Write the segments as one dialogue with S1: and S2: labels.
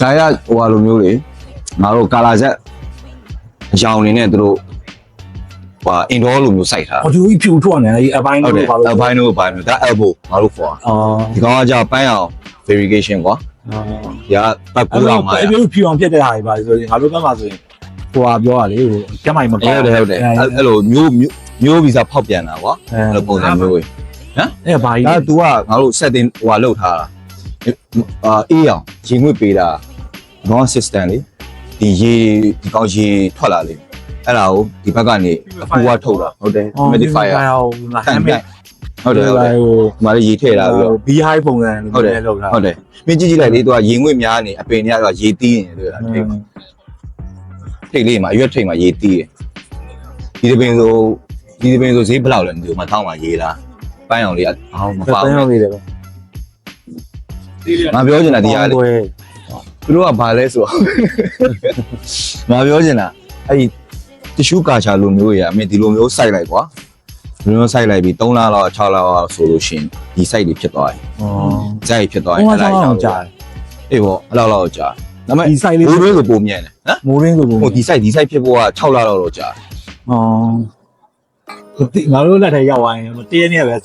S1: ဂျာရဟိုဟာလိုမျိုးလေငါတို့ကာလာဆက်အရောင်နေနဲ့သူတို့ဟိုအင်ဒေါလိုမျိုးစိုက်ထား
S2: အော်ဒီဖြူထွက်နေတယ်ဒီအပိုင်း
S1: ဟုတ်တယ်
S2: လို့ပါလို့
S1: အပိုင်းတို့ဘာမျိုးဒါ elbow ငါတို့ခေါ်တာ
S2: အော်
S1: ဒီကောင်ကကြာပန်းအောင် variegation ကွာဒီကပတ်
S2: အဲ့
S1: ကူ
S2: လို
S1: အောင်မှာ
S2: အဲ့လိုဖြူအောင်ဖြစ်တဲ့ဟာတွေပါဆိုရင်ငါတို့ဘက်မှာဆိုရင်ဟိုဟာပြောရလေဟိုကျမိုင်မ
S1: ဟုတ်
S2: ကောင်း
S1: တယ်ဟုတ်တယ်အဲ့အဲ့လိုမျိုးမျိုးမျိုးဗီဇဖောက်ပြန်တာကွာ
S2: အဲ
S1: အဲ့လိုပုံစံမျိုးကြီး
S2: အဲ့ဘာကြီး
S1: ဒါ तू ကငါတို့ setting ဟိုဟာလောက်ထားတာအာအေးအောင်ရေငွေ့ပေးတာ non system လေဒီရေဒီကောင်ရေထွက်လာလေအဲ့ဒါကိုဒီဘက်ကနေအပူကထုတ်တာဟုတ်တယ် humidifier
S2: ငါဟ
S1: တန်
S2: မ်း
S1: ပြ
S2: မဲ့
S1: တ်ဟုတ်တယ်ဟုတ်တယ်
S2: ဟို
S1: ဒီမှာလေရေထည့်လာပြီးတော့
S2: ဘီဟိုင်းပုံစံ
S1: ဟုတ်တယ်
S2: လောက်တာ
S1: ဟုတ်တယ်မင်းကြည့်ကြည့်လိုက်လေ तू ကရေငွေ့များနေအပင်တွေကရေတီးနေတယ်တွေ့လားထိတ်ထိတ်လေးမှာအရွက်ထိတ်မှာရေတီးတယ်ဒီတပင်ဆိုဒီတပင်ဆိုဈေးဘယ်လောက်လဲမသိဘူးမထောင်းမှာရေလားပန်းအောင်လေးအောင်းမပါ
S2: ပ
S1: ဘူး
S2: န်းရောက်နေတယ်
S1: ငါပြောချင်တာဒီဟာလေ သူတို့ကဘာလဲဆိုတော့ငါပြောချင်တာအဲ့ဒီတ िश ူးကာချာလိုမျိုးတွေကအမေဒီလိုမျိုးစိုက်လိုက်ကွာဒီလိုမျိုးစိုက်လိုက်ပြီး3လလောက်6လလောက်ဆိုလို့ရှိရင်ဒီစိုက်တွေဖြစ်သွားတယ်။
S2: စို
S1: က်ဖြစ်သွားရင်အဲ့ဒါရောက်
S2: ကြတယ်။
S1: အေးပေါ့အဲ့လောက်လောက်ကြာ။ဒါပေမဲ့
S2: ဒီစိုက်လေး
S1: မိုးရင်းဆိုပုံမြင်တယ်နော်။မိုး
S2: ရင်းဆိုပုံ
S1: ဟိုဒီစိုက်ဒီစိုက်ဖြစ်ဖို့က6လလောက်တော့ကြာ။
S2: ဩငါတို့လက်ထဲရောက်သွားရင်တည့်ရနေ့ပဲ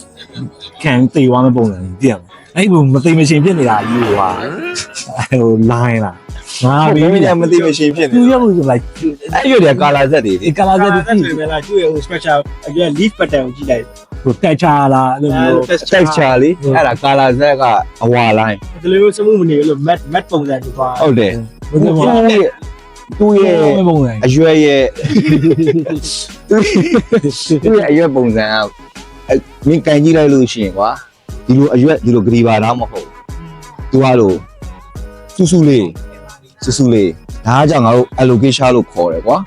S2: ခံသေးသွားမယ့်ပုံစံကြီးတည့်ရမယ်။အဲ့ဒီပုံမသိမရှင်ဖြစ်နေတာကြီးဟိုဟာ။ ဟို line လားငါ။ဘီ
S1: ဘယ်နဲ့မသိမရှင်းဖြစ်နေ
S2: သူရလို့ဆိုလိုက်။
S1: အဲ့ရွတွေကကာလာဆက်တွေ
S2: ဒီကလာ
S3: ဒါ
S2: တဲ့
S3: ဆို
S2: ဒီ
S3: ရင်လည်းသူ့ရဲ့ဟို structure အရွယ် leaf pattern ကိုကြည့်လိုက်
S2: ဟိုတက်ချလားအဲ့လိုမျိုး
S1: texture လေးအဲ့ဒါကာလာဆက်ကအဝါလိုင်း
S3: ဒီလိုမျိုးစမှုမနေလို့ mat mat ပုံစံကိုသွား
S1: ဟုတ်တယ်
S2: ဘယ်လို
S1: သူ
S2: လဲ
S1: ရဲ့သူ့ရဲ့
S2: ပုံစံ
S1: အရွယ်ရဲ့သူ့ရဲ့အရွယ်ပုံစံကအဲ့မင်းကန်ကြည့်လိုက်လို့ရှိရင်ကွာဒီလိုအရွယ်ဒီလိုဂရီဘာတော့မဟုတ်ဘူး။ तू ကလို့ စူးစူးလေးစူးစူးလေးဒါကကြောင့်ငါတို့ allocation လို့ခေါ်တယ်ကွာ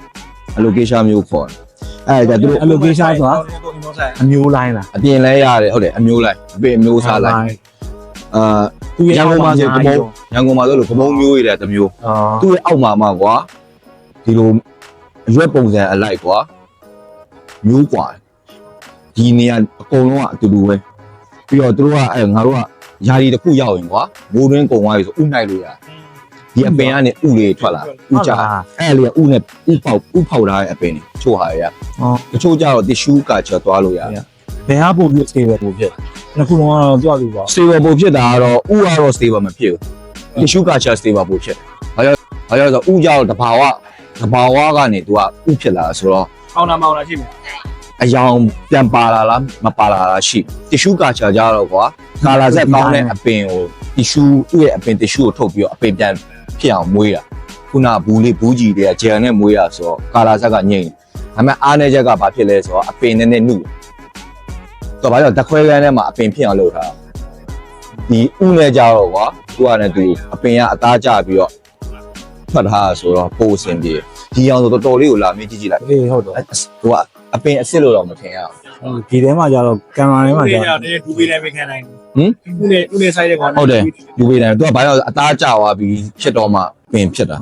S1: allocation မျိုးခေါ်တယ်အဲ့ဒါသူတို့
S2: allocation ဆိုတာ
S3: ကိုအင်မောဆိုင်
S2: အမျိုး line လား
S1: အပြင်လဲရတယ်ဟုတ်တယ်အမျိုးလိုက်အပြင်အမျိုးစားလိုက်အာ
S2: သူရဲ့
S1: ရန်ကုန်မှာဆိုကမုံရန်ကုန်မှာဆိုလို့ကမုံမျိုးရတဲ့တစ်မျိုး
S2: အော်
S1: သူ့ရဲ့အောက်မှာမှာကွာဒီလိုအရွက်ပုံစံအလိုက်ကွာမျိုးကွာဒီနေရာအကုန်လုံးကအတူတူပဲပြီးတော့သူတို့ကအဲငါတို့က ယာရီတစ်ခုရောက်ရင်ကွာမိုးတွင်းကုံသွားပြီဆိုဥနိုင်လို့ရဒီအပင်ကနေဥလေးထွက်လာဥကြအဲ့လေဥနဲ့ဥပေါက်ဥဖောက်ထားတဲ့အပင်တွေချို့ဟာရ
S2: အော်
S1: တချို့ကြတော့ tissue ကချသွားလို့ရတယ်
S2: ဘယ်ဟာပုံပြ stable ပုံပြနှစ်ခုလုံးကတော့ကြွလို့ပါ
S1: stable ပို့ဖြစ်တာကတော့ဥကတော့ stable မဖြစ်ဘူး tissue culture stable ပို့ဖြစ်တယ်။ဘာကြောင့်ဘာကြောင့်ဆိုဥကြောင့်တဘာဝတဘာဝကနေသူကဥဖြစ်လာဆိုတော့
S3: အောင်းနာမောင်းလာရှိမယ်
S1: အယောင်ပြန်ပါလာလားမပါလာလားရှိ tissue culture ကြတော့ကွာကာလာဆက်ကောင်းတဲ့အပင်ကို tissue သူ့ရဲ့အပင် tissue ကိုထုတ်ပြီးတော့အပင်ပြန်ဖြစ်အောင်မွေးတာခုနဘူးလေးဘူးကြီးတွေကဂျယ်နဲ့မွေးတာဆိုတော့ကာလာဆက်ကငိမ့်ဒါပေမဲ့အားနေချက်ကဘာဖြစ်လဲဆိုတော့အပင်နဲ့နဲ့နှုတ်တော့ဘာကြောင့်တခွဲကန်းထဲမှာအပင်ဖြစ်အောင်လုပ်ထားတာဒီဥနဲ့ကြတော့ကွာသူကလည်းသူအပင်ကအသားကျပြီးတော့ထွက်ထားတာဆိုတော့ပိုးစင်ပြေဒီအောင်ဆိုတော်တော်လေးကိုလာမင်းကြည့်ကြည့်လိုက်
S2: အေးဟုတ်တော့
S1: သူက အပင်အစ်စ်လို့တော့မထင်ရဘူး
S2: ဒီထဲမှာကျတော့ကင်မရာထဲမှာ
S3: ဒီ
S2: ကျ
S3: က
S2: တော့
S3: နေ့ဒူပေးတိုင်းပဲခံနိုင်
S1: ဟင်
S3: ဦးနဲ့ဦးနဲ့ဆိုင်တဲ့ကောင်
S1: ဟုတ်တယ်လူပေးတယ်သူကဘာလို့အသားကျသွားပြီးဖြစ်တော့မှပင်ဖြစ်တာ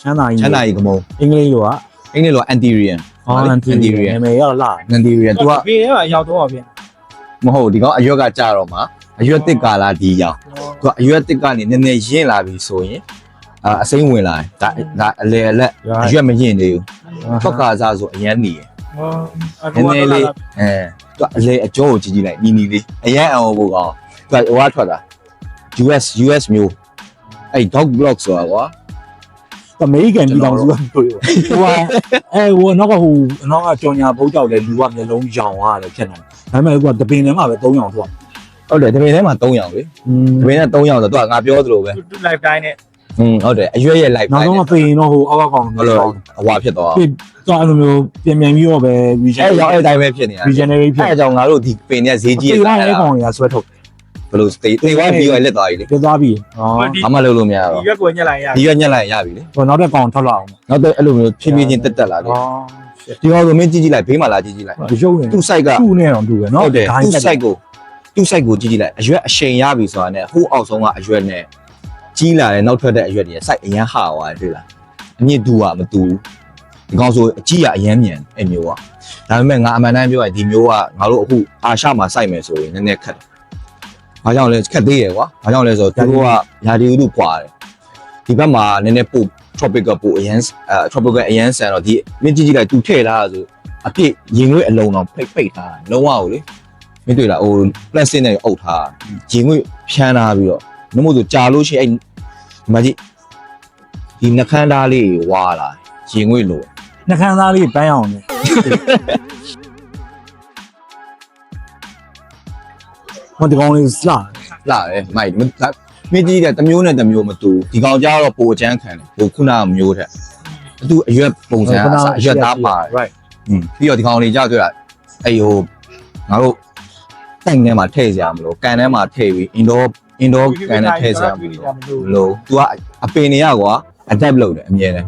S2: ချမ်းသာကြီး
S1: ချမ်းသာကြီးကမုံ
S2: အင်္ဂလိပ်လိုကအ
S1: အင်္ဂလိပ်လို anterior
S2: ဟောန်တီနာမည်ရောက်လာ
S1: anterior သူက
S3: ဘေးထဲမှာရောက်တော့ဗျာ
S1: မဟုတ်ဒီကောင်အရွက်ကကျတော့မှအရွက်တစ်ကာလာဒီရောက်သူကအရွက်တစ်ကနေနည်းနည်းရင့်လာပြီဆိုရင် အာအစိမ့်ဝင်လာတယ်ဒါဒါအလေအလက်အရွက်မရင့်သေးဘူးထွက်ကာစားဆိုအရန်နေတယ်နည်းနည်းလေးအဲသူအလေအကျောကိုကြည့်ကြည့်လိုက်နီနီလေးအရန်အောင်ဖို့ကောင်းသူကဟိုကထွက်တာ US US မျိုးအဲ့ dog block ဆိုတာကွာ
S2: အမေရိကန်ပြည်တော်စုကပြောဟိုအဲဟိုနောက်ကဟိုနောက်ကကြောင်ညာဘုတ်ကြောက်လေလူကမျိုးလုံးရောင်ရတယ်ဖြစ်နေဒါပေမဲ့ကတပင်ထဲမှာပဲ3ရောင်ထွက်
S1: ဟုတ်တယ်ဒီပင်ထဲမှာ3ရောင်လေ
S2: อืม
S1: ဒီပင်ထဲ3ရောင်ဆိုတော့သူကငါပြောသလိုပဲ
S3: တူ live တိုင်းနဲ့
S1: อืมဟုတ်တယ်အရွက်ရဲ့ live
S2: နောက်ဆုံးကပင်တော့ဟိုအောက်ကောင်
S1: ဟုတ်လို့အဝါဖြစ်သွား
S2: ပြတော့အဲ့လိုမျိုးပြင်ပြန်ပြီးတော့ပဲ region
S1: အဲ့ရောင်အဲ့တိုင်းပဲဖြစ်နေတာ
S2: regenerate ဖြစ်
S1: အဲ့အကြောင်းငါတို့ဒီပင်နဲ့ဈေးကြီး
S2: ပြေး
S1: ရ
S2: လာ
S1: တာ
S2: တဲ့ကောင်တွေကဆွဲထုတ်
S1: ဘယ်လို stay တေသွားပြီးတော့လက်သွားပြီလေ
S2: ပြသွားပြီဟော
S1: ဘာမှလုပ်လို့မရ
S3: ဒီ
S1: တော့
S3: ရက်ကိုညက်လိုက်ရ
S1: ဒီရွက်ညက်လိုက်ရပြီလေ
S2: ဟိုနောက်တဲ့ကောင်ထွက်လာအောင်
S1: နောက်တော့အဲ့လိုမျိုးဖြည်းဖြည်းချင်းတက်တက်လာတယ်
S2: ဟော
S1: ဒီကောင်ဆိုမင်းကြည့်ကြည့်လိုက်ဘေးမှာလာကြည့်ကြည့်လိုက်
S2: ဒီရုပ်နေ
S1: သူ့ site က
S2: သူ့နဲ့တော့တူပဲเนาะ
S1: ဟုတ်တယ်သူ့ site ကိုသူ့ site ကိုကြည့်ကြည့်လိုက်အရွက်အရှိန်ရပြီဆိုတာနဲ့ဟိုးအောက်ဆုံးကအရွက်နဲ့ ကြီးလာတဲ့နောက်ထွက်တဲ့အရွက်တွေ site အရန်ဟာသွားတယ်တွေ့လားအမြင့်တူကမတူဘူးဒီကောင်ဆိုအကြီးကအရန်မြန်အဲ့မျိုးကဒါပေမဲ့ငါအမှန်တမ်းပြောရင်ဒီမျိုးကငါတို့အခုအာရှမှာ site မယ်ဆိုရင်နည်းနည်းခက်တယ်ဘာကြောင့်လဲခက်သေးရယ်ကွာဘာကြောင့်လဲဆိုတော့သူတို့ကယာဒီဥတုပွာတယ်ဒီဘက်မှာနည်းနည်းပို့ tropic ကပို့အရန်အဲ tropic ကအရန်ဆန်တော့ဒီမင်းကြည့်ကြည့်လိုက်သူထည့်လာတာဆိုအပြည့်ရင်ငွေအလုံးတော့ဖိတ်ဖိတ်ထားတာလုံးဝကိုလေမင်းတွေ့လားဟို plastic နဲ့အုပ်ထားရင်ငွေဖြန်းထားပြီးတော့နှမို့ဆိုကြာလို့ရှိရင်အဲ့ဒီ မကြီးဒီနှခမ်းသားလေးဝါလာရင်ငွေလို့
S2: နှခမ်းသားလေးပန်းအောင်လေဟိုဒီကောင်လေးစလာ
S1: လာတယ်မိုက်မမင်းကြီးတဲ့တစ်မျိုးနဲ့တစ်မျိုးမတူဒီကောင်ကြတော့ပိုအချမ်းခံတယ်ပိုခုနကမျိုးတဲ့သူအရွက်ပုံစံအစအရွက်သားပါတယ်
S2: right
S1: อืมပြီးတော့ဒီကောင်လေးကြောက်ကြတာအဲ့ဟိုငါတို့တိုင်ထဲမှာထည့်စရာမလိုကန်ထဲမှာထည့်ပြီး indoor indoor ကန်ထဲထည့်စရာမလိုလို့ तू ကအပင်နေရကွာ adapt လုပ်တယ်အမြဲတမ်း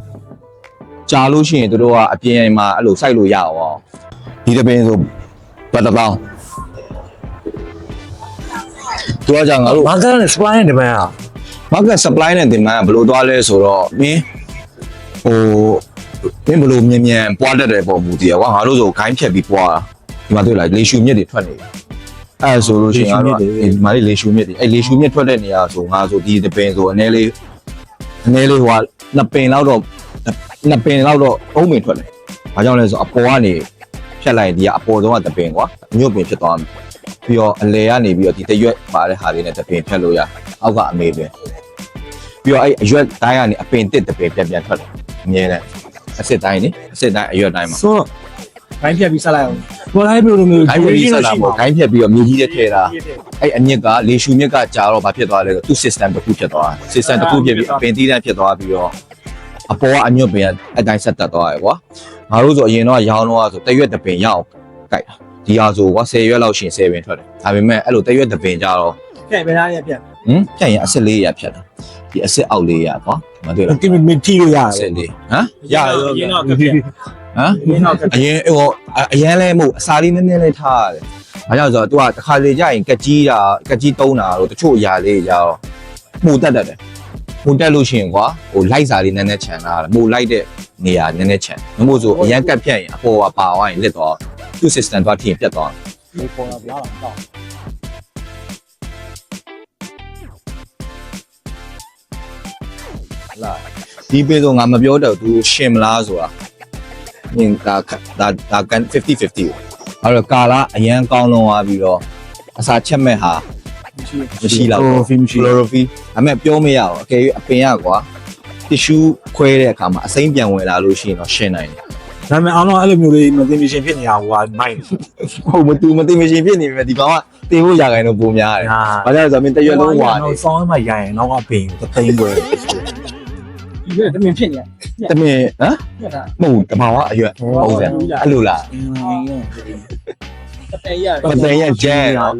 S1: ကြာလို့ရှိရင်တို့ကအပြင်မှာအဲ့လိုစိုက်လို့ရအောင်ဒီတပင်ဆိုဘတ်တပေါင်းသူကကြောင့်ငါတို့
S2: မာကနဲ့ supply နဲ့ demand อ่ะ
S1: market supply နဲ့ demand ကဘယ်လိုသွားလဲဆိုတော့မင်းဟိုမင်းဘယ်လိုမြန်မြန်ပွားတတ်တယ်ပုံမူတည်ရကွာငါတို့ဆိုဂိုင်းဖြတ်ပြီးပွားတာဒီမှာတွေ့လားလေရှူမြစ်တွေထွက်နေတယ် အဲဆိုလို့ရှိရင်ငါတို့ကဒီမှာလေလေရှူမြစ်တွေအဲလေရှူမြစ်ထွက်တဲ့နေရာဆိုငါဆိုဒီတပင်ဆိုအနည်းလေးအနည်းလေးဟိုကနှစ်ပင်လောက်တော့နှစ်ပင်လောက်တော့အုံးပင်ထွက်တယ်ဘာကြောင့်လဲဆိုအပေါ်ကနေဖြတ်လိုက်ဒီကအပေါ်ဆုံးကတပင်ကွာအညွတ်ပင်ဖြစ်သွားမယ်ပြီးတော့အလဲကနေပြီးတော့ဒီတရွက်ပါတဲ့ဟာလေးနဲ့တပင်ဖြတ်လို့ရအောက်ကအမေပင်ပြီးတော့အဲ့အရွက်တိုင်းကနေအပင်တစ်တစ်ပင်ပြန်ပြန်ထွက်တယ်အမြဲတမ်းအစ်စ်တိုင်းနေအစ်စ်တိုင်းအရွက်တိုင်းမှာ
S2: ဆိုတော့
S3: ဘိုင်းဖြတ်ပြီးဆက်လိုက်အောင်
S2: ဘာလဲမျိုးလိုမျိုး
S1: ဂိုင်းပြီးဆက်လာပေါ့ဂိုင်းဖြတ်ပြီးတော့မြေကြီးထဲထည့်တာအဲ့အမြင့်ကလေရှူမြင့်ကကြာတော့ဘာဖြစ်သွားလဲဆိုသူ့ system တစ်ခုဖြစ်သွားတယ် system တစ်ခုဖြစ်ပြီးအပင်သီးတန်းဖြစ်သွားပြီးတော့အပေါ်ကအညွတ်ပင်အတိုင်းဆက်တက်သွားရယ်ကွာငါတို့ဆိုအရင်တော့ရောင်းတော့ဆိုတရွက်တစ်ပင်ရအောင်ကြိုက်တာဒီဟာဆိုကွာ10ရွက်လောက်ရှင်10ပင်ထွက်တယ်ဒါပေမဲ့အဲ့လိုတရွက်တစ်ပင်ကြတော့
S3: ဖြတ်ဘယ်သားရဖြတ်
S1: ဟင်ဖြတ်ရင်အစ်စ်လေးရဖြတ်တာဒီအစ်စ်အောက်လေးရကွာမတွေ့လား
S2: ကင်မင်ထီလို့ရ
S1: အစ်
S2: တ
S1: စ်
S2: ယ်
S1: လေးဟမ်ရရ
S3: ရင်းတော့ကဖြတ်
S1: ဟမ်
S3: ရင်းတော့က
S1: အရင်ဟိုအအရင်လဲမဟုတ်အစာလေးနည်းနည်းလေးထားရတယ်။ဘာကြောင့်လဲဆိုတော့ तू ကတစ်ခါလေကြာရင်ကက်ကြီးတာကက်ကြီးတုံးတာတော့တချို့အရာလေးကြာတော့မှုတက်တတ်တယ်။မှုတက်လို့ရှိရင်ကွာဟိုလိုက်စာလေးနည်းနည်းခြံထားတာမှုလိုက်တဲ့နေရာနည်းနည်းခြံ။မမို့ဆိုအရင်ကက်ဖြတ်ရင်အပေါ်ကပါသွားရင်လက်တော့သူ့ system သွားထင်ပြတ်သွားတယ်
S3: ဒီပေါ်လာတော့တော့။
S1: လားဒီပေးဆိုငါမပြောတော့ तू ရှင်မလားဆိုတာ။ နင်ဒါဒါဒါကန်50 50အဲ့တော့ကာလာအရန်ကောင်းလုံးသွားပြီးတော့အစာချက်မဲ့ဟာ
S3: မရှိ
S1: မရှိတော့
S2: ဖီမရှိ
S1: chlorophy အမေပြောမရဘူးအကယ်၍အပင်ရကွာ tissue ခွဲတဲ့အခါမှာအစိမ့်ပြန်ဝင်လာလို့ရှိရင်တော့ရှင်းနိုင်တယ်
S2: ဒါပေမဲ့အားလုံးအဲ့လိုမျိုးလေးမသိမရှင်ဖြစ်နေတာဟိုဟာမိုင်း
S1: ဟုတ်မတူမသိမရှင်ဖြစ်နေပြီဒီကောင်ကတင်ဖို့ရခိုင်တော့ပုံများတယ်
S2: ဟာ
S1: ဘာကြောင့်လဲဆိုတော့မင်းတရွက်လုံးဝါနေ
S2: ဆောင်းမှရရင်တော့အပင်တသိန်းပွဲ
S3: ဒီကတမင်ဖြစ်နေ
S1: တမင်ဟမ်
S3: ရတာ
S1: မဟုတ်တဘာဝအရွက်ပုံစံအဲ့လိုလား
S3: တတဲရ
S1: မသိရကျန်တော့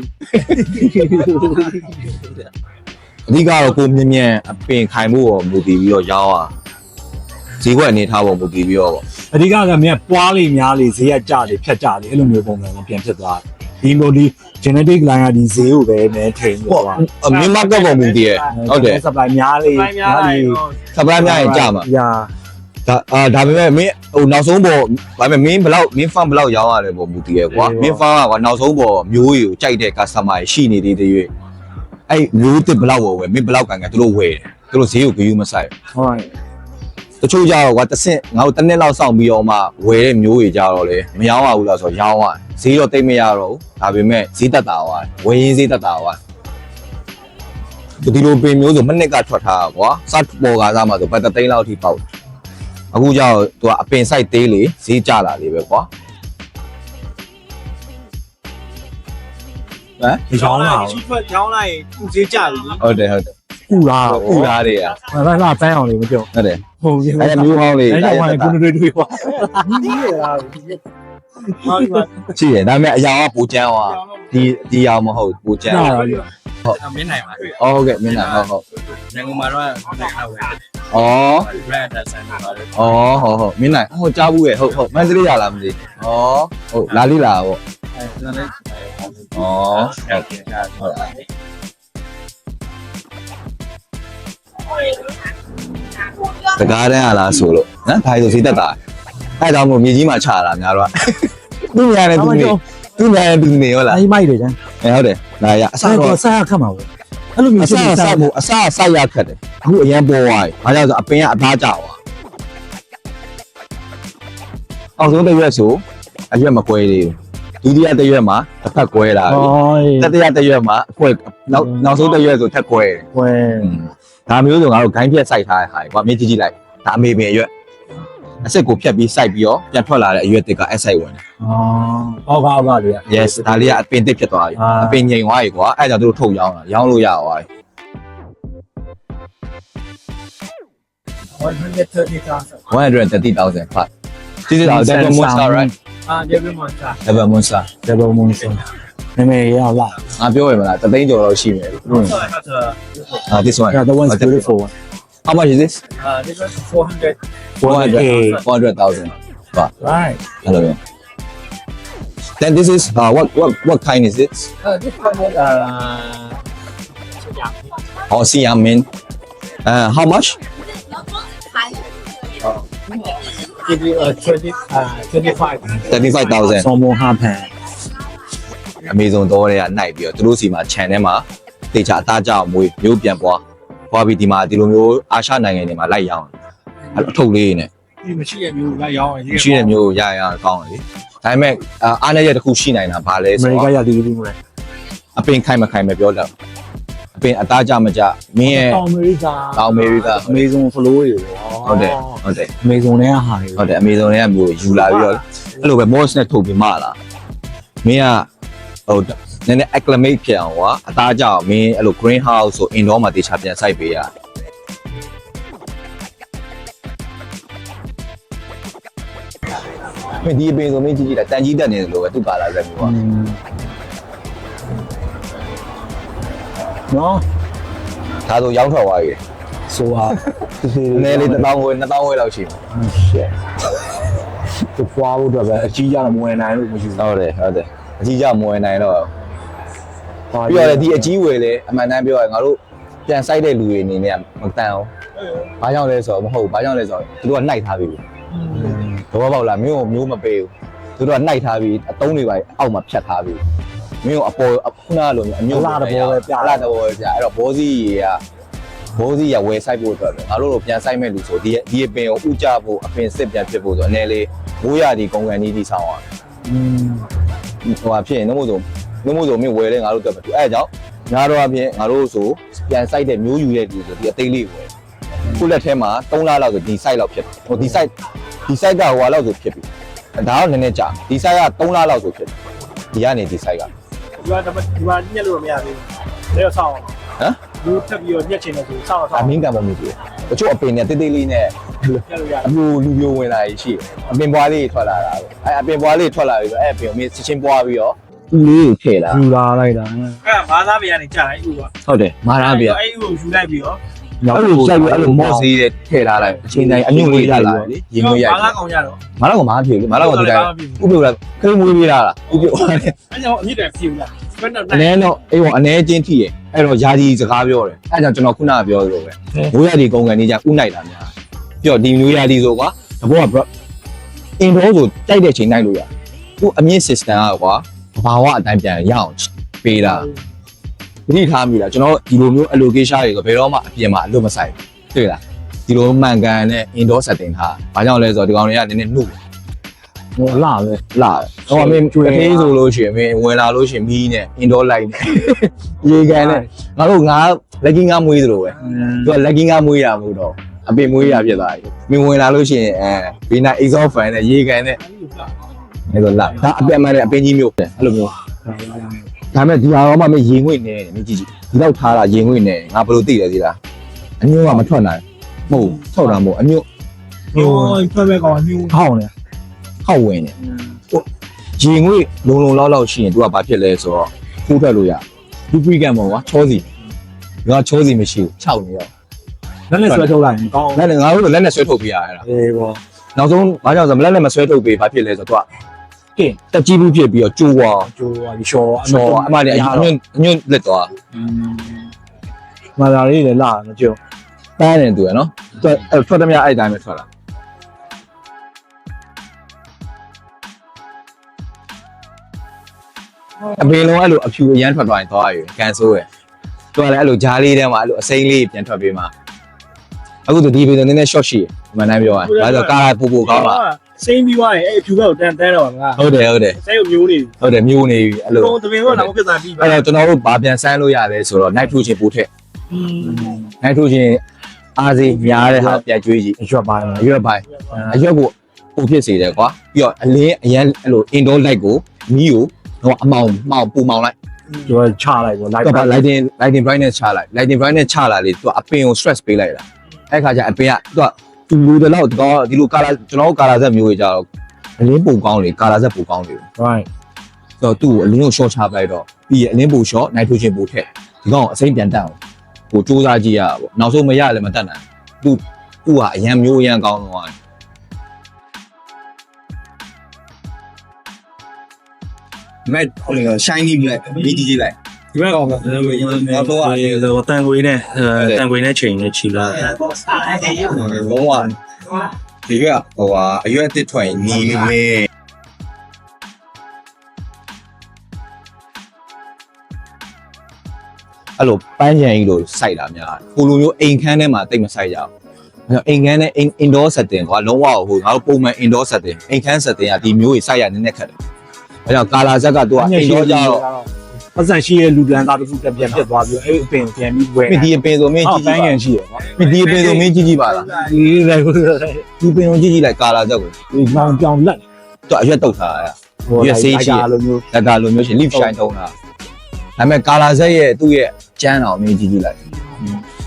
S1: အဓိကတော့ကိုမြင်မြင်အပင်ခိုင်မှုကိုမူတည်ပြီးတော့ရောင်းอ่ะဈေးကွက်အနေထားပုံမူတည်ပြီးတော့ပေါ့
S2: အဓိကကမြက်ပွားလေးများလေးဈေးကကြလေးဖြတ်ကြလေးအဲ့လိုမျိုးပုံစံနဲ့ပြန်ဖြစ်သွားတယ် ဒီလိုဒီ genetic line ကဒီဈေးကိုပဲနဲထိန်လို့သွား
S1: အမြင်မကပ်ပုံမူတည်ရဲ့ဟုတ်တယ်
S2: supply များလေး
S3: ဘိုင်းများလိုက်တော့
S1: supply များရင်ကြာမှာ
S2: ရာ
S1: ဒါအာဒါပေမဲ့မင်းဟိုနောက်ဆုံးပေါ်ဒါပေမဲ့မင်းဘလောက်မင်း farm ဘလောက်ရောင်းရတယ်ပေါ့မူတည်ရယ်ကွာမင်း farm ကကွာနောက်ဆုံးပေါ်မျိုးတွေကိုကြိုက်တဲ့ customer ရှိနေသေးသေး၍အဲ့မျိုးတစ်ဘလောက်ဝယ်ဝယ်မင်းဘလောက်ကန်ကန်သူတို့ဝယ်တယ်သူတို့ဈေးကိုဂယူးမဆိုင်
S2: ဟုတ်
S1: တချို့ကြတော့ကွာတစ်ဆင့်ငါတို့တစ်နှစ်လောက်စောင့်ပြီးတော့မှဝယ်တဲ့မျိုးတွေကြတော့လေမရောင်းရဘူးလားဆိုတော့ရောင်းရတယ်ဈေးတော့တိတ်မရတော့ဘူးဒါပေမဲ့ဈေးတက်တာသွားဝယ်ရင်းဈေးတက်တာသွားဒီလိုပင်မျိုးဆိုမနှစ်ကထွက်ထားတာကွာစပေါ်ကားစားမှာဆိုဘတ်တသိန်းလောက်ထိပေါက်တယ်အခုကျတော့သူကအပင်ဆိုင်သေးလေဈေးကျလာလေပဲကွာ
S2: ဒီချောင်းလာ
S3: ရှိထွက်ချောင်းလိုက်သူဈေးကြပြီ
S1: ဟုတ်တယ်ဟုတ်တယ်
S2: ကူလာ
S1: ဥလားတွေက
S2: ဘာလာပန်းအောင်လေးမပြော
S1: ဟုတ်တယ်
S2: ဟုတ်ပြီ
S1: အဲ့ဒါမျိုးဟောင်းလေး
S2: အဲ့ဒါမှကိုတွေတွေပါ
S3: ဒီရလားဟောဒီမှာ
S1: ရှိတယ်ဒါပေမဲ့အရာကပူချမ်းသွားဒီဒီအောင်မဟုတ်ပူချမ်း
S2: နားလာပြီ
S3: မင်းနိုင်ပါတွေ့
S1: အော်ဟုတ်ကဲ့မင်းလားဟုတ်ဟုတ်
S3: ရန်ကုန်မှာတော့နိုင်တော့ဝယ်
S1: ဩ
S3: brand တက်ဆန်ပါလေ
S1: ဩဟုတ်ဟုတ်မင်းလိုက်ဟိုကြားဘူးရဲ့ဟုတ်ဟုတ်မန္တလေးရလားမသိဩဟုတ်လာလိလာပေါ့
S3: အဲဒါလည်း
S1: ဩ
S3: ဟုတ်ကဲ့ဟုတ်
S1: တကားတန်းရလားဆိုလို့နော်ဒါဆိုစီတက်တာအဲ့ဒါမို့မြေကြီးမှာချတာများတော့သူ့ညာနဲ့သူနေသူ့ညာနဲ့သူနေဟုတ်လား
S2: အဲ့မိုက်တယ်ကျန်
S1: အဲဟုတ်တယ်လာရအစ
S2: အဲ့
S1: တော့
S2: တော့ဆက်ရခတ်မှာပေါ့အဲ့လိုမျိုး
S1: အစအစမို့အစအစရခတ်တယ်အခုအရန်ပေါ်သွားပြီဘာကြောင့်ဆိုအပင်ကအသားကျသွားအောင်ဆုံးတစ်ရွက်ဆိုအရွက်မကွဲသေးဘူးဒုတိယတစ်ရွက်မှာတစ်ဖက်ကွဲလာပြီ
S2: ဟော
S1: တတိယတစ်ရွက်မှာအခွဲနောက်နောက်ဆုံးတစ်ရွက်ဆိုထက်ကွဲတယ်
S2: ဝဲ
S1: ဒါမျိုးဆိုငါတို့ဂိုင်းဖြက်စိုက်ထားတဲ့ဟာကွာမင်းကြည့်ကြည့်လိုက်ဒါအမေပင်အရွက်အစစ်ကိုဖြတ်ပြီးစိုက်ပြီးတော့ပြန်ထွက်လာတဲ့အရွက်တစ်ကအဆိုင်ဝင်တယ်
S2: အော်ဟောက်ကဟောက်ကလေ
S1: yes ဒါလေးကအပင်တစ်ဖြစ်သွားပြီ
S2: အာ
S1: အပင်ငိန်သွားပြီကွာအဲ့ဒါကြောင့်တို့ထုတ်ရောင်းတာရောင်းလို့ရသွားပြီ
S3: 130,000
S1: 130,000 fat this is our double monster right
S3: ah every month ah
S1: double monster
S2: double moon ဆိုနည်းန ည်းရအောင်လာ
S1: ငါပြောရမလားတသိန်းကျော်လောက်ရှိမယ်
S3: so I have the
S1: ah this one
S2: yeah the one is beautiful
S1: how much is this
S3: uh this one 400
S1: 400 400,000
S2: right
S1: အဲ့လိုမျိုး then this is uh what what what kind is it
S3: uh this one is uh
S1: oh siam min uh how much
S3: give you a 20 uh 25
S1: 35000
S2: ဆောမဟာဖန်
S1: အမေဇုံတော့တွေကနိုင်ပြီးတော့သူတို့စီမှာ channel မှာတေချာအသားကြောက်မွေးမျိုးပြန်ပွားပွားပြီးဒီမှာဒီလိုမျိုးအာရှနိုင်ငံတွေမှာလိုက်ရောင်းအဲ့လိုအထုပ်လေးနဲ့
S3: ဒီမရှိရမျိုးလိုက်ရောင်းရင်
S1: ရှိတဲ့မျိုးကိုရရအောင်ကောင်းတယ်လေဒါပေမဲ့အာအားနဲ့ရတစ်ခုရှိနိုင်တာဘာလဲ
S2: အမေ
S1: ဆို
S2: ရိက
S1: တော့
S2: ရသည်ဒီလိုလဲ
S1: အပင်ခိုင်မခိုင်မပြောတော့အပင်အသားကြမကြမင်းရဲ့
S2: တောင်အမေရိက
S1: တောင်အမေရိက
S2: အမေဇုံဖလိုးတွေ
S1: ဟုတ်တယ်ဟုတ်တယ်
S2: အမေဇုံတွေကဟာတွေ
S1: ဟုတ်တယ်အမေဇုံတွေကမျိုးယူလာပြီးတော့အဲ့လိုပဲ moss နဲ့ထုတ်ပြီးမလာမင်းက ဟိုနည်းနည်း acclimate ဖြစ်အောင်ကွာအသားကြအောင်မင်းအဲ့လို green house ဆို indoor မှာတေချာပြန်စိုက်ပေးရမင်းဒီအပင်ဆိုမင်းကြည့်ကြည့်တာတန်ကြီးတက်နေတယ်လို့ပဲသူ့ပါလာစက်မျိုးကွာ
S2: နော်
S1: ဒါဆိုရောင်းထွက်သွားပြီ
S2: ဆိုဟာ
S1: နည်းလေးတစ်သောင်းဝယ်နှစ်သောင်းဝယ်လောက်ရှိမှာ
S2: ရှက်သူပွားဖို့အတွက်ပဲအကြီးကြတော့မဝင်နိုင်လို့မရှိဘူး
S1: ဟုတ်တယ်ဟုတ်တယ် အကြီးကြမဝင်နိုင်တော့ပြီးတော့လေဒီအကြီးဝယ်လေအမှန်တမ်းပြောရရင်ငါတို့ပြန်ဆိုင်တဲ့လူတွေအနေနဲ့မတန်အောင်ဘာကြောင့်လဲဆိုတော့မဟုတ်ဘာကြောင့်လဲဆိုတော့သူတို့ကနှိုက်ထားပြီဘောပေါက်လာမျိုးကိုမျိုးမပေးဘူးသူတို့ကနှိုက်ထားပြီးအတုံးတွေပါအောက်မှာဖြတ်ထားပြီးမင်းကိုအပေါ်ခုနလိုမျိုးအမျိုးလာတဘောပဲပြအဲ့တော့ဘောစီရေကဘောစီရဝယ်ဆိုင်ဖို့အတွက်ငါတို့တို့ပြန်ဆိုင်မဲ့လူဆိုဒီဒီအပင်ကိုဥကြဖို့အပင်စစ်ပြန်ဖြစ်ဖို့ဆိုအနေလေးမိုးရဒီကုန်ကန်ကြီးတိဆောင်အောင်
S2: อืม
S1: ဟိုဟာဖြစ်ရင်နှမို့ဆိုနှမို့ဆိုမင်းဝယ်လဲငါတို့တက်မတူအဲအကြောင်းညာတော့အပြင်ငါတို့ဆိုပြန်စိုက်တဲ့မျိုးယူတဲ့လူဆိုဒီအသေးလေးဝယ်ခုလက်ထဲမှာ3လလောက်ဆိုဒီ site လောက်ဖြစ်ဟိုဒီ site ဒီ site ကဟိုဟာလောက်ဆိုဖြစ်ပြီဒါတော့နည်းနည်းကြာဒီ site က3လလောက်ဆိုဖြစ်ဒီကနေဒီ site က
S3: ဒီကဒီမှာညက်လို့မရသေးဘူးဒါတော့ဆောင်း
S1: ဟမ်
S3: လူထပ်ပြီးတော့ညက်ချင်တယ်ဆိုဆောင်း
S1: အ
S3: ဆောင်း
S1: မင်းကံမမှုဘူးတချို့အပင်နဲ့တိတ်တိတ်လေးနဲ့
S3: ညက်လို့ရတယ်
S1: အမျိုးလူမျိုးဝင်လာရရှိတယ်အပင်ပွားလေးထွက်လာတာပဲအဲအပင်ပွားလေးထွက်လာပြီဆိုအဲအပင်ကိုမင်းချက်ချင်းပွားပြီးတော့သူ့လေးကိုထည့်လာ
S2: ယူလာလိုက်တာ
S3: အဲ့ဘာသာပြန်နေကြာလိုက်ဥက
S1: ဟုတ်တယ်မာရာဗျာ
S3: အဲ့ဥကိုယူလိုက်ပြီးတော့
S1: အဲ့လိုစိုက်ပြီးအဲ့လိုမော့စေးတဲ့ထည့်ထားလိုက်အချိန်တိုင်းအမြင့်လေးထားလာတယ်လေရေမွေးရိုက်
S3: ဘာသာကောင်ကြတော့
S1: မလာကမားပြေလေမလာကဒီတိုင်းဥပြုတ်လာခလေးမွေးပြေးလာလားဥပြုတ်အဲ့
S3: အဲ့ကြောင့်အမြင့်တယ်ဖြူလာဘယ်တော့
S1: အနည်းတော့အေးပေါ့အနည်းချင်းထိရ အဲ့တော့ယာကြီးစကားပြောတယ်အဲ့ကြောင့်ကျွန်တော်ခုနကပြောသလိုပဲမိုးရဒီကုန်ကန်နေကြဥနိုင်တာများပြီးတော့ဒီမျိုးယာဒီဆိုကွာတဘောက bro အင်တော့ဆိုတိုက်တဲ့ချိန်တိုက်လို့ရသူအမြင့် system ကကွာဘာဝအတိုင်းပြန်ရအောင်ပေးတာသတိထားမိလားကျွန်တော်ဒီလိုမျိုး allocation တွေဆိုဘယ်တော့မှအပြင်မှာအလုပ်မဆိုင်ဘူးတွေ့လားဒီလိုမှန်ကန်တဲ့ indoor setting ထားဘာကြောင့်လဲဆိုတော့ဒီကောင်တွေကနည်းနည်းနှုတ်
S2: ဟိုလာပဲ
S1: လာဟိုအမေကျွေးသေးဆိုလို့ရှိရင်မင်းဝင်လာလို့ရှိရင်မီးနဲ့ indoor light နဲ့ရေကန်နဲ့ငါတို့ငါ lucky ငါမွေးသလိုပဲသူက lucky ငါမွေးတာမဟုတ်တော့အပင်မွေးရဖြစ်သွားပြီမင်းဝင်လာလို့ရှိရင်အဲဘေးနာ exhaust fan နဲ့ရေကန်နဲ့အဲ့လိုလာဒါအပင်မှန်တဲ့အပင်ကြီးမျိုးပဲအဲ့လိုမျိုးဒါမဲ့ဒီဟာတော့မှမရေငွေ့နေတယ်မင်းကြည့်ကြည့်ဒီလောက်ထားတာရေငွေ့နေငါဘယ်လိုသိလဲသိလားအမျိုးကမထွက်နိုင်မဟုတ်ထုတ်တာမဟုတ်အမျိုး
S3: ဟိုဖက်မဲ့ကောင်ညူ
S2: ဟောင်းလေ
S1: ဟောက်ဝင်တယ်ဟိုရေငွေလုံလုံလောက်လောက်ရှိရင် तू ကဘာဖြစ်လဲဆိုတော့ဖိုးထွက်လို့ရဒီပရီကံပေါ့ကွာချောစီငါချောစီမရှိဘူးခြောက်နေရော
S2: လက်နဲ့ဆွဲထုတ်လိုက်ရင်ကောင်း
S1: လက်နဲ့ငါတို့လက်နဲ့ဆွဲထုတ်ပြရတာ
S2: အေးပေါ့
S1: နောက်ဆုံးဘာကြောင့်ဆိုမလက်နဲ့မဆွဲထုတ်ပေးဘာဖြစ်လဲဆိုတော့ तू ကင်တက်ကြီးဘူးဖြစ်ပြီးတော့ကျိုးွား
S2: ကျိုးွားပြီးရှော်
S1: အမေအမလည်းအညွန့်အညွန့်လက်သွား
S2: မာလာလေးလည်းလာမကြုံ
S1: ပန်းတယ်သူရနော်သူထွက်သမျှအဲ့တိုင်းပဲထွက်လာ အပင်လုံးအဲ့လိုအဖြူအရန်ထွက်သွားရင်သွားရကန်ဆိုးရယ်သူကလည်းအဲ့လိုဂျားလေးထဲမှာအဲ့လိုအစိမ်းလေးပြန်ထွက်ပေးမှာအခုဒီပင်တော့နည်းနည်း short ရှိရယ်မန်တိုင်းပြောရင်ဒါဆိုကာလာပူပူကောင်းတာ
S2: စိမ့်ပြီးသွားရင်အဲ့ဖြူဘက်ကိုတန်တန်းတော့ငါ
S1: ဟုတ်တယ်ဟုတ်တယ်
S2: စိမ့်ကိုမျိုးနေ
S1: ဟုတ်တယ်မျိုးနေပြီအဲ့လို
S2: တော့တပင်ကတော့ပြဿနာပြီးပါ
S1: အဲ့တော့ကျွန်တော်တို့ဘာပြန်ဆန်းလို့ရလဲဆိုတော့ nitrogen ပို့ထည့် nitrogen အားစေးများတဲ့ဟာပြန်ကျွေးကြည့်
S2: ရွက်ပိုင်း
S1: အရွက်ပိုင်းအရွက်ကိုပိုဖြစ်စေတယ်ကွာပြီးတော့အလင်းအရန်အဲ့လို indoor light ကိုမီးကို တော့အမောင်မောင်ပူမောင်လိုက်
S2: ကျွက်ချလိုက်ပေါ့လိုက်
S1: တော့ lighting lighting brightness ချလိုက် lighting brightness ချလာလေသူကအပင်ကို stress ပေးလိုက်တာအဲ့ခါကျအပင်ကသူကသူလူတလောက်တော့ဒီလိုကာလာကျွန်တော်တို့ကာလာဆက်မျိုးကြီးကြတော့အလင်းပူကောင်းလေကာလာဆက်ပူကောင်းလေ
S2: right
S1: ဆိုတော့သူ့ကိုအလင်းကို short ချပလိုက်တော့ပြီးရင်အလင်းပူ short nitrogen ပူထည့်ဒီကောင်အစိမ့်ပြန်တက်အောင်ကိုစူးစမ်းကြည့်ရတာပေါ့နောက်ဆုံးမရလည်းမတက်နိုင်သူသူ့ဟာအရန်မျိုးအရန်ကောင်းတော့ မဲ့ shiny black မီးကြည့်ကြည့်လိုက်
S2: ဒီဘက်ကောင်ကနောက်တော့အဲတန်ခွေနဲ့တန်ခွေနဲ့ချိန်နဲ့ချီလာ
S1: လုံးဝဒီကဟိုဟာအရွက်တစ်ထွက်ညီမေးအဲ့လိုပန်းချံကြီးလိုစိုက်တာများကိုလိုမျိုးအိမ်ခန်းထဲမှာတိတ်မစိုက်ကြဘူးအဲ့တော့အိမ်ခန်းနဲ့ indoor setting ကွာလုံးဝဟိုငါတို့ပုံမှန် indoor setting အိမ်ခန်း setting ကဒီမျိုးကြီးစိုက်ရနည်းနည်းခက်တယ် အဲ့တော့ကာလာဇက်ကသူက indoor ကြတော့
S2: ပတ်စံရှိရဲ့လူလန်သားတစ်ခုပြန်ပြတ်သွားပြီးအဲ့အပင်ပြန်ပြီးဝဲ
S1: မင်းဒီအပင်ဆိုမင်း
S2: အော်
S1: ကြည့်
S2: ပ
S1: ကြည့်
S2: န်း
S1: ပါ
S2: ငယ်ရှိရပေါ့
S1: မင်းဒီအပင်ဆိုမင်းကြည့်ကြည့်ပါလား
S2: ဒီလည်းဟို
S1: ဒီပင်ကိုကြည့်ကြည့်လိုက်ကာလာဇက်ကို
S2: ဒီမောင်ပြောင်းလက်
S1: သူအရွက်တုတ်ထားတာ
S2: လိုမျိုး
S1: လက်ကလိုမျိုးရှင် leaf shine တုံးတာဒါပေမဲ့ကာလာဇက်ရဲ့သူ့ရဲ့ကျန်းတော်မင်းကြည့်ကြည့်လိုက်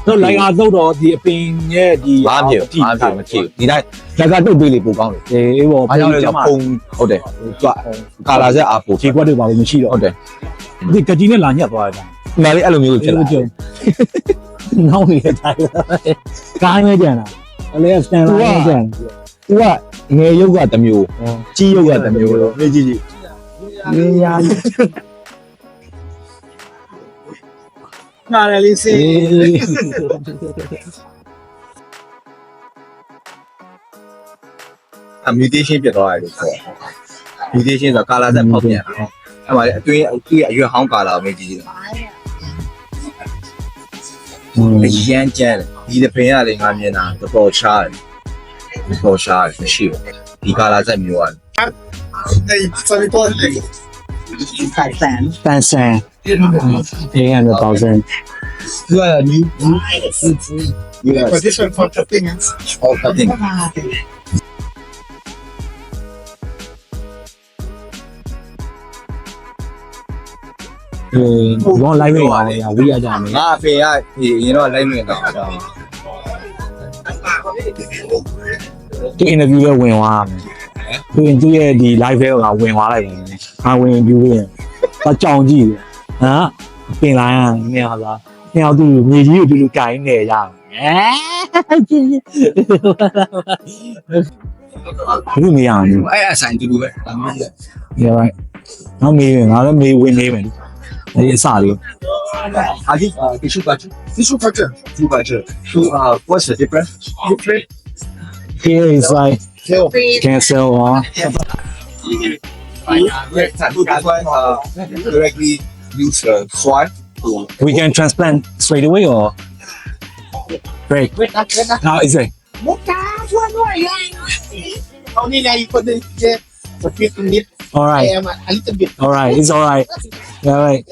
S2: တော့လိုက်အားတော့တော့ဒီအပင်ရဲ့ဒီ
S1: ဘာဖြစ်ဘာဖြစ်မဖြစ်ဒီတိုင်းလက်ကတုတ်ပေးလေပိုကောင်းတယ်
S2: အေးပေါ့
S1: အားကြောင့်လဲဆိုပုံဟုတ်တယ်သူကကာလာဇက်အားပို
S2: ခြေခွက်တွေပါလို့မရှိတော့
S1: ဟုတ်တယ်
S2: ဒီကကြီးနဲ့လာညက်သွားတာ
S1: ဒီမှာလေးအဲ့လိုမျိုးဖြစ်လာ
S2: ကြုံနောက်နေတဲ့တိုင်းကားမဲကြံတာအလဲစတန်လာမဲကြံ
S1: သူကငယ်ရုပ်ကတစ်မျိုးကြီးရုပ်ကတစ်မျိုးလို့မင်းကြည့်ကြည့်
S2: နေရာ
S3: နားရလေးစေ
S1: အမြူတေးရှင်းပြသွားတယ်လို့ပြောမြူတေးရှင်းဆိုကာလာဆက်ဖောက်ပြန်တာအဲ့မှာအတွင်းသူ့ရဲ့အရွယ်ဟောင်းကာလာပဲကြည့်ကြည့်အရန်ကြမ်းဒီတပင်ကလည်းငါမြင်တာတော်ရှားတယ်တော်ရှားတယ်မရှိဘူးဒီကာလာဆက်မျိုး
S3: อ่ะအဲ့စမီပေါ် Five cents. Five
S2: cents. Eight hundred thousand. You are
S1: new. Yes. But this
S3: one for cutting.
S1: Oh, cutting.
S2: ဟိုဘောလိုက်မိပါလေဝေးရကြမယ်
S1: ငါအဖေကဒီရင်တော့လိုက်မိတော့
S2: ဒီ interview လဲဝင်သွားမယ်သူရင်သူ့ရဲ့ဒီ live လဲကဝင်သွားလိုက်ပါမယ် ငါဝင် view ရင်တော့ကြောင်ကြည့်တယ်ဟာပင်လိုင်းอ่ะနေရာလားနေရာသူမြေကြီးကိုဒီလိုကြိုင်းနေရအောင်အဲဘူးမရဘူး
S1: အဲ့အဆိုင်တူတူပဲ
S2: Yeah right နောက်မေးမယ်ငါလည်းမေးဝင်မေးမယ်ဒီအစလေး
S1: အာဒီတီရှူပါချူ
S3: tissue cutter
S1: ရှူပါချူရှူအာ what's the difference
S3: you play
S2: here is like
S3: tail
S2: cancel or
S1: that's why uh directly use uh, soil to
S2: we can transplant straight away or break
S3: เว้นนะเว้นนะ
S2: how is it
S3: มุกตาช่วยด้วยเลยเอานี่ไงคนนึงเจ๊สปิดนิด
S2: all
S3: ไอ
S2: right
S3: แอมอ่ะอันนี้จะบิด
S2: all right it's all right all right